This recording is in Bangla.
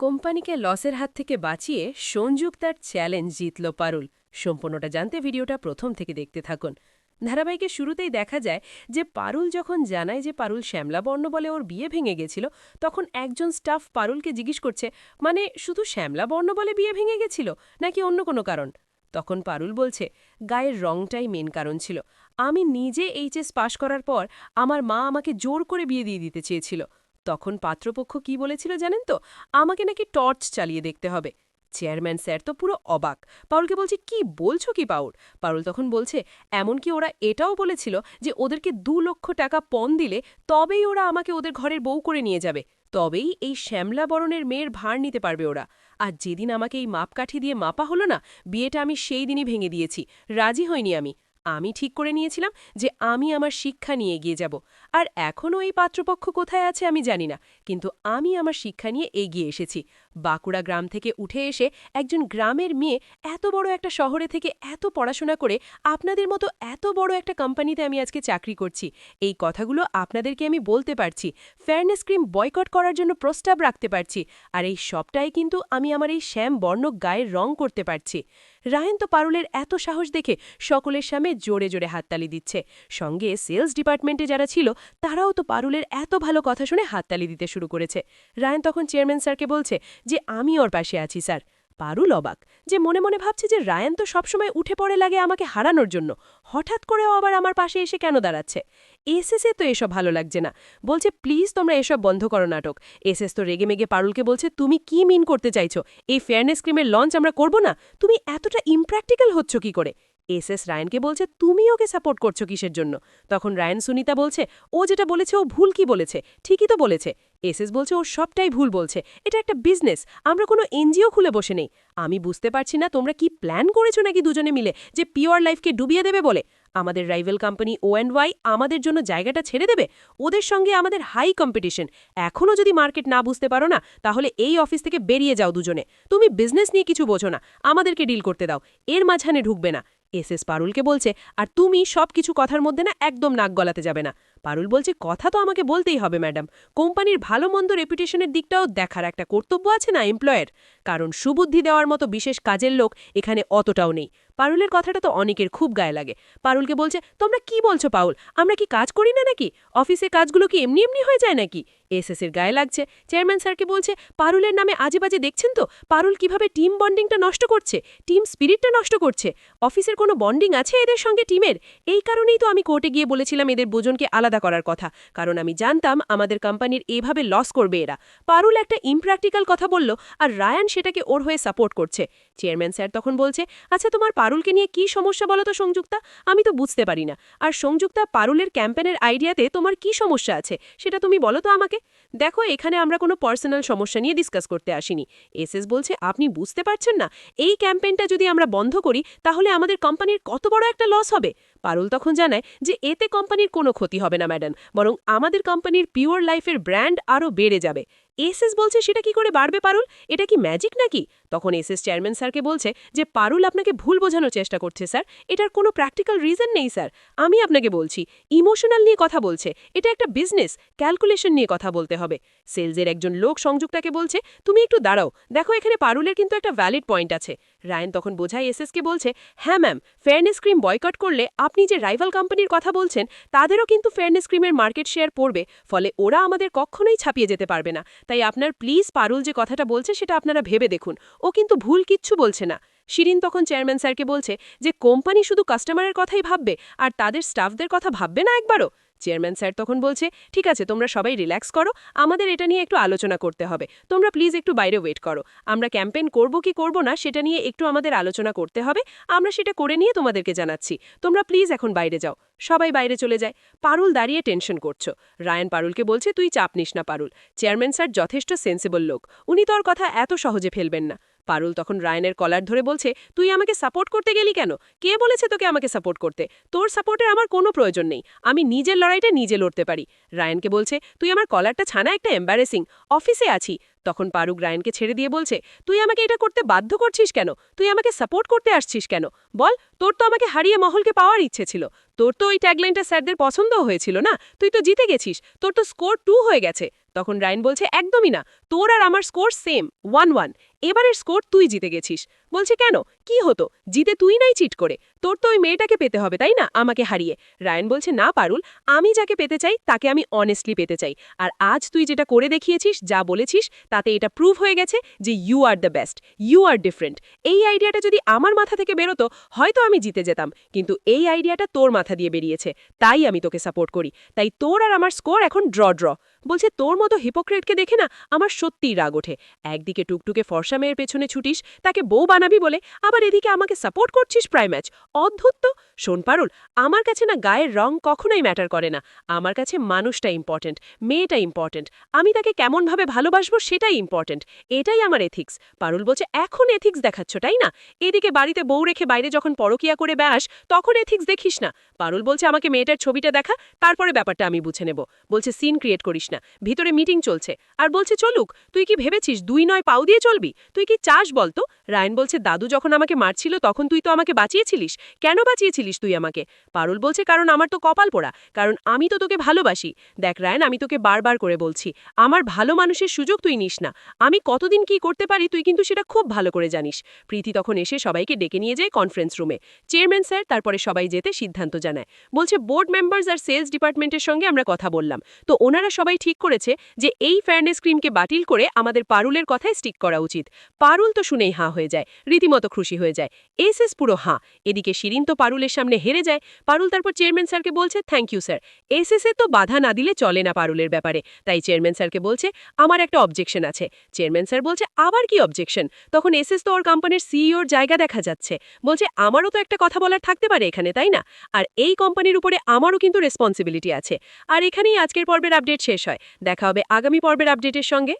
কোম্পানিকে লসের হাত থেকে বাঁচিয়ে সঞ্জুক তার চ্যালেঞ্জ জিতল পারুল। সম্পূর্ণটা জানতে ভিডিওটা প্রথম থেকে দেখতে থাকুন। ধারাবাহিকের শুরুতেই দেখা যায় যে পারুল যখন জানায় যে পারুল শ্যামলাবর্ণ বলে ওর বিয়ে ভেঙে গেছিল, তখন একজন স্টাফ পারুলকে জিজ্ঞেস করছে মানে শুধু শ্যামলাবর্ণ বলে বিয়ে ভেঙে গেছিল, নাকি অন্য কোনো কারণ? তখন পারুল বলছে, গায়ের রংটাই মেন কারণ ছিল। আমি নিজে এইচএস পাশ করার পর আমার মা আমাকে জোর করে বিয়ে দিয়ে দিতে চেয়েছিল। তখন পাত্রপক্ষ কি বলেছিল জানেন তো? আমাকে নাকি টর্চ চালিয়ে দেখতে হবে। চেয়ারম্যান স্যার তো পুরো অবাক। পাউলকে বলছে, কি বলছো কি পাউল? পাউল তখন বলছে, এমনকি ওরা এটাও বলেছিল যে ওদেরকে দু লক্ষ টাকা পণ দিলে তবেই ওরা আমাকে ওদের ঘরের বউ করে নিয়ে যাবে। তবেই এই শ্যামলা বরণের মেয়ের ভার নিতে পারবে ওরা। আর যেদিন আমাকে এই মাপকাঠি দিয়ে মাপা হলো না, বিয়েটা আমি সেই দিনই ভেঙে দিয়েছি। রাজি হইনি আমি। আমি ঠিক করে নিয়েছিলাম যে আমি আমার শিক্ষা নিয়ে এগিয়ে যাব। আর এখনও এই পাত্রপক্ষ কোথায় আছে আমি জানি না, কিন্তু আমি আমার শিক্ষা নিয়ে এগিয়ে এসেছি। বাঁকুড়া গ্রাম থেকে উঠে এসে একজন গ্রামের মেয়ে এত বড় একটা শহরে থেকে এত পড়াশোনা করে আপনাদের মতো এত বড় একটা কোম্পানিতে আমি আজকে চাকরি করছি। এই কথাগুলো আপনাদেরকে আমি বলতে পারছি, ফেয়ারনেস ক্রিম বয়কট করার জন্য প্রস্তাব রাখতে পারছি, আর এই সবটাই কিন্তু আমি আমার এই শ্যাম বর্ণ গায়ের রং করতে পারছি। রায়ন তো পারুলের এত সাহস দেখে সকলের সামনে জোরে জোরে হাততালি দিচ্ছে। সঙ্গে সেলস ডিপার্টমেন্টে যারা ছিল, তারাও তো পারুলের এত ভালো কথা শুনে হাততালি দিতে শুরু করেছে। রায়ন তখন চেয়ারম্যান স্যারকে বলছে যে, আমি ওর পাশে আছি, স্যার। পারুল অবাক যে, মনে মনে ভাবছে যে, রায়ান তো সবসময় উঠে পড়ে লাগে আমাকে হারানোর জন্য। হঠাৎ করেও আবার আমার পাশে এসে কেন দাঁড়াচ্ছে? এসএসে তো এসব ভালো লাগছে না। বলছে, প্লিজ তোমরা এসব বন্ধ করো নাটক। এসএস তো রেগে মেগে পারুলকে বলছে, তুমি কি মিন করতে চাইছো? এই ফেয়ারনেস ক্রিমের লঞ্চ আমরা করব না? তুমি এতটা ইমপ্র্যাকটিক্যাল হচ্ছ কি করে? এস এস রায়নকে বলছে তুমি ওকে সাপোর্ট করছ কিসের জন্য? তখন রায়ন সুনিতা বলছে, ও যেটা বলেছে, ও ভুল কি বলেছে? ঠিকই তো বলেছে। এস এস বলছে, ও সবটাই ভুল বলছে। এটা একটা বিজনেস, আমরা কোনো এনজিও খুলে বসে নেই। আমি বুঝতে পারছি না, তোমরা কি প্ল্যান করেছ নাকি দুজনে মিলে যে পিওর লাইফকে ডুবিয়ে দেবে বলে? আমাদের রাইভেল কোম্পানি ও অ্যান্ড ওয়াই আমাদের জন্য জায়গাটা ছেড়ে দেবে? ওদের সঙ্গে আমাদের হাই কম্পিটিশন। এখনও যদি মার্কেট না বুঝতে পারো না, তাহলে এই অফিস থেকে বেরিয়ে যাও দুজনে। তুমি বিজনেস নিয়ে কিছু বোঝো না, আমাদেরকে ডিল করতে দাও। এর মাঝখানে ঢুকবে না। এস এস পারুলকে বলছে, আর তুমি সব কিছু কথার মধ্যে না একদম নাক গলাতে যাবে না। পারুল বলছে, কথা তো আমাকে বলতেই হবে, ম্যাডাম। কোম্পানির ভালো মন্দ রেপুটেশনের দিকটাও দেখার একটা কর্তব্য আছে না, এমপ্লয়ের? কারণ সুবুদ্ধি দেওয়ার মতো বিশেষ কাজের লোক এখানে অতটাও নেই। পারুলের কথাটা তো অনেকের খুব গায়ে লাগে। পারুলকে বলছে, তোমরা কি বলছো পাউল? আমরা কি কাজ করি না নাকি? অফিসে কাজগুলো কি এমনি এমনি হয়ে যায় নাকি? এসএসের গায়ে লাগছে। চেয়ারম্যান স্যারকে বলছে, পারুলের নামে আজে বাজে দেখছেন তো? পারুল কীভাবে টিম বন্ডিংটা নষ্ট করছে? টিম স্পিরিটটা নষ্ট করছে? অফিসের কোনো বন্ডিং আছে এদের সঙ্গে টিমের? এই কারণেই তো আমি কোর্টে গিয়ে বলেছিলাম এদের বোজনকে আলাদা করার কথা। কারণ আমি জানতাম আমাদের কোম্পানির এভাবে লস করবে এরা। পারুল একটা ইমপ্র্যাকটিক্যাল কথা বলল আর রায়ান সেটাকে ওর হয়ে সাপোর্ট করছে। চেয়ারম্যান স্যার তখন বলছে আচ্ছা তোমার পারুলকে নিয়ে কি সমস্যা বলো তো সংযুক্তা? আমি তো বুঝতে পারি না। আর সংযুক্তা, পারুলের ক্যাম্পেনের আইডিয়াতে তোমার কি সমস্যা আছে? সেটা তুমি বলো তো আমাকে। দেখো, এখানে আমরা কোনো পার্সোনাল সমস্যা নিয়ে ডিসকাস করতে আসিনি। এসএস বলছে, আপনি বুঝতে পারছেন না? এই ক্যাম্পেনটা যদি আমরা বন্ধ করি, তাহলে আমাদের কোম্পানির কত বড় একটা লস হবে? পারুল তখন জানায় যে এতে কোম্পানির কোনো ক্ষতি হবে না, ম্যাডাম। বরং আমাদের কোম্পানির পিওর লাইফের ব্র্যান্ড আরও বেড়ে যাবে। এসএস বলছে সেটা কি করে বাড়বে, পারুল? এটা কি ম্যাজিক নাকি? তখন এসএস চেয়ারম্যান স্যারকে বলছে যে, পারুল আপনাকে ভুল বোঝানোর চেষ্টা করছে, স্যার। এটার কোনো প্র্যাকটিক্যাল রিজন নেই, স্যার। আমি আপনাকে বলছি, ইমোশনাল নিয়ে কথা বলছে। এটা একটা বিজনেস, ক্যালকুলেশন নিয়ে কথা বলতে হবে। সেলসের একজন লোক সংযুক্তাকে বলছে, তুমি একটু দাঁড়াও। দেখো, এখানে পারুলের কিন্তু একটা ভ্যালিড পয়েন্ট আছে। রায়ন তখন বোঝায় এসএসকে বলছে হ্যাঁ ম্যাম। ফেয়ারনেস ক্রিম বয়কট করলে আপনি যে রাইভাল কোম্পানির কথা বলছেন, তাদেরও কিন্তু ফেয়ারনেস ক্রিমের মার্কেট শেয়ার পড়বে, ফলে ওরা আমাদের কখনোই ছাপিয়ে যেতে পারবে না। তাই আপনার প্লিজ পারুল যে কথাটা বলছে, সেটা আপনারা ভেবে দেখুন। ও কিন্তু ভুল কিচ্ছু বলছে না। শিরিন তখন চেয়ারম্যান স্যারকে বলছে যে, কোম্পানি শুধু কাস্টমারের কথাই ভাববে, আর তাদের স্টাফদের কথা ভাববে না একবারও? চেয়ারম্যান স্যার তখন বলছে, ঠিক আছে, তোমরা সবাই রিল্যাক্স করো, আমাদের এটা নিয়ে একটু আলোচনা করতে হবে। তোমরা প্লিজ একটু বাইরে ওয়েট করো। আমরা ক্যাম্পেইন করব কি করব না, সেটা নিয়ে একটু আমাদের আলোচনা করতে হবে। আমরা সেটা করে নিয়ে তোমাদেরকে জানাচ্ছি। তোমরা প্লিজ এখন বাইরে যাও। সবাই বাইরে চলে যায়। পারুল দাঁড়িয়ে টেনশন করছ। রায়ন পারুলকে বলছে, তুই চাপ নিস না পারুল। চেয়ারম্যান স্যার যথেষ্ট সেন্সিবল লোক। উনি তোর কথা এত সহজে ফেলবেন না। পারুল তখন রায়নের কলার ধরে বলছে, তুই আমাকে সাপোর্ট করতে গেলি কেন? কে বলেছে তোকে আমাকে সাপোর্ট করতে? তোর সাপোর্টের আমার কোনো প্রয়োজন নেই। আমি নিজের লড়াইটা নিজে লড়তে পারি। রায়নকে বলছে, তুই আমার কলারটা ছানা, একটা এম্বারেসিং অফিসে আছি। তখন পারুক রায়নকে ছেড়ে দিয়ে বলছে, তুই আমাকে এটা করতে বাধ্য করছিস কেন? তুই আমাকে সাপোর্ট করতে আসছিস কেন? বল, তোর তো আমাকে হারিয়ে মহলকে পাওয়ার ইচ্ছে ছিল। তোর তো ওই ট্যাগলাইনটা স্যারদের পছন্দও হয়েছিল না? তুই তো জিতে গেছিস। তোর তো স্কোর টু হয়ে গেছে। তখন রায়ন বলছে, একদমই না। তোর আর আমার স্কোর সেম, ওয়ান ওয়ান। এবারের স্কোর তুই জিতে গেছিস। বলছে, কেন? কি হতো? জিতে তুই নাই চিট করে। তোর তো ওই মেয়েটাকে পেতে হবে, তাই না? আমাকে হারিয়ে। রায়ন বলছে, না পারুল, আমি যাকে পেতে চাই, তাকে আমি অনেস্টলি পেতে চাই। আর আজ তুই যেটা করে দেখিয়েছিস, যা বলেছিস, তাতে এটা প্রুভ হয়ে গেছে যে you are the best you are different এই আইডিয়াটা যদি আমার মাথা থেকে বেরোতো, হয়তো আমি জিতে যেতাম। কিন্তু এই আইডিয়াটা তোর মাথা দিয়ে বেরিয়েছে। তাই আমি তোকে সাপোর্ট করি। তাই তোর আর আমার স্কোর এখন ড্র ড্র বলছে, তোর মতো হিপোক্রেটকে দেখে না আমার সত্যিই রাগ ওঠে। একদিকে টুকটুকে ফর্সা মেয়ের পেছনে ছুটিস, তাকে বউ বানাবি বলে, আবার এদিকে আমাকে সাপোর্ট করছিস প্রায় ম্যাচ অদ্ভুত তো। শোন পারুল, আমার কাছে না গায়ের রং কখনোই ম্যাটার করে না। আমার কাছে মানুষটা ইম্পর্ট্যান্ট মেয়েটা ইম্পর্ট্যান্ট আমি তাকে কেমনভাবে ভালোবাসবো সেটাই ইম্পর্ট্যান্ট এটাই আমার এথিক্স পারুল বলছে, এখন এথিক্স দেখাচ্ছ, তাই না? এদিকে বাড়িতে বউ রেখে বাইরে যখন পরকিয়া করে ব্যাস তখন এথিক্স দেখিস না। পারুল বলছে, আমাকে মেয়েটার ছবিটা দেখা, তারপরে ব্যাপারটা আমি বুঝে নেব। বলছে সিন ক্রিয়েট করিস না। ভিতরে মিটিং চলছে। আর বলছে, চলুক, তুই কি ভেবেছিস দুই নয় পাও দিয়ে চলবি? তুই কি চাস বলতো রায়ন বলছে, দাদু যখন আমাকে মারছিল তখন তুই তো আমাকে বাঁচিয়েছিলিস। কেন বাঁচিয়েছিলিস তুই আমাকে? পারুল বলছে, কারণ আমার তো কপাল পোড়া, কারণ আমি তো তোকে ভালোবাসি। দেখ রায়ন, আমি তোকে বারবার করে বলছি, আমার ভালো মানুষের সুযোগ তুই নিস না। আমি কতদিন কি করতে পারি তুই কিন্তু সেটা খুব ভালো করে জানিস। প্রীতি তখন এসে সবাইকে ডেকে নিয়ে যায় কনফারেন্স রুমে চেয়ারম্যান স্যার তারপরে সবাই যেতে সিদ্ধান্ত জানায়। বলছে বোর্ড মেম্বার্স আর সেলস ডিপার্টমেন্টের সঙ্গে আমরা কথা বললাম। তো ওনারা সবাই ঠিক করেছে যে এই ফেয়ারনেস ক্রিমকে বাতিল করে আমাদের পারুলের কথায় স্টিক করা উচিত। পারুল তো শুনেই হাঁ হয়ে যায়, রীতিমতো খুশি হয়ে যায়। এস এস পুরো হাঁ, এদিকে শিরিন তো পারুলের সামনে হেরে যায়। পারুল তারপর চেয়ারম্যান স্যারকে বলছে thank you sir S S তো বাধা না দিলে চলে না পারুলের ব্যাপারে। তাই চেয়ারম্যান স্যারকে বলছে, আমার একটা অবজেকশন আছে। চেয়ারম্যান স্যার বলছে, আবার কি অবজেকশন তখন এস এস তো ওর কোম্পানির সিইওর জায়গা দেখা যাচ্ছে। বলছে, আমারও তো একটা কথা বলার থাকতে পারে এখানে, তাই না? আর এই কোম্পানির উপরে আমারও কিন্তু রেসপন্সিবিলিটি আছে। আর এখানেই আজকের পর্বের আপডেট শেষ হয় দেখা হবে আগামী পর্বের আপডেটের সঙ্গে।